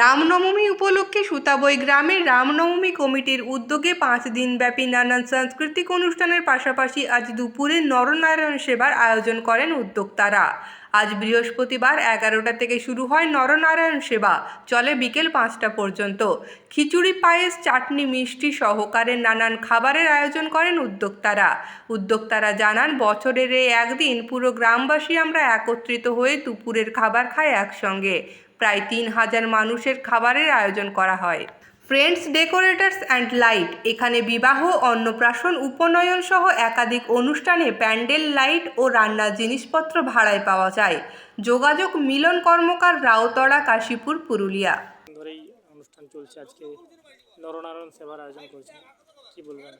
রামনবমী উপলক্ষে সুতাবই গ্রামের রামনবমী কমিটির উদ্যোগে পাঁচ দিনব্যাপী নানান সাংস্কৃতিক অনুষ্ঠানের পাশাপাশি আজ দুপুরে নরনারায়ণ সেবার আয়োজন করেন উদ্যোক্তারা। আজ বৃহস্পতিবার এগারোটা থেকে শুরু হয় নরনারায়ণ সেবা, চলে বিকেল পাঁচটা পর্যন্ত। খিচুড়ি, পায়েস, চাটনি, মিষ্টি সহকারে নানান খাবারের আয়োজন করেন উদ্যোক্তারা। উদ্যোক্তারা জানান, বছরের এই একদিন পুরো গ্রামবাসী আমরা একত্রিত হয়ে দুপুরের খাবার খাই একসঙ্গে। প্রায় তিন হাজার মানুষের খাবারের আয়োজন করা হয়। Friends decorators and light. এখানে বিবাহ অন্নপ্রাশন উপনয়ন সহ একাধিক অনুষ্ঠানে প্যান্ডেল লাইট ও রান্নার জিনিসপত্র ভাড়ায় পাওয়া যায়। যোগাযোগ মিলন কর্মকার রাউতড়া কাশীপুর পুরুলিয়া। ধরেই অনুষ্ঠান চলছে আজকে। নরনারায়ণ সেবার আয়োজন করছে কি বলবেন?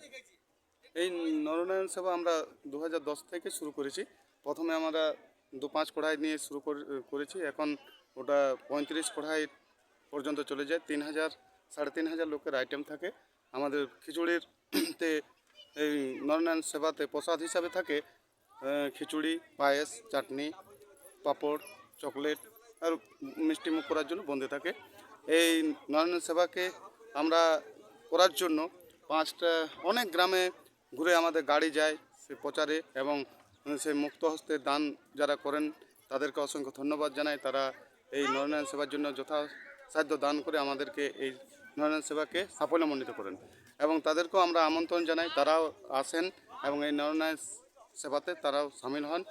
এই নরনারায়ণ সেবা আমরা দু হাজার দশ থেকে শুরু করেছি। প্রথমে আমরা দু পাঁচ কড়াই নিয়ে শুরু করে- করেছি। এখন ওটা পঁয়ত্রিশ কড়াই পর্যন্ত চলে যায়। তিন হাজার সাড়ে তিন হাজার লোকের আইটেম থাকে। আমাদের খিচুড়ির তে এই নরনারায়ণ সেবাতে প্রসাদ হিসাবে থাকে খিচুড়ি, পায়েস, চাটনি, পাঁপড়, চকলেট আর মিষ্টি মুখ করার জন্য বন্ধে থাকে। এই নরনারায়ণ সেবাকে আমরা করার জন্য পাঁচটা, অনেক গ্রামে ঘুরে আমাদের গাড়ি যায় সে প্রচারে এবং সে মুক্ত হস্তে দান যারা করেন, তাদেরকে অসংখ্য ধন্যবাদ জানাই। তারা এই নরনারায়ণ সেবার জন্য যথাসাধ্য দান করে আমাদেরকে এই নরনারায়ণ সেবাকে সাফল্যমণ্ডিত করেন এবং তাদেরকেও আমরা আমন্ত্রণ জানাই, তারাও আসেন এবং এই নয়নায়ন সেবাতে তারাও সামিল হন।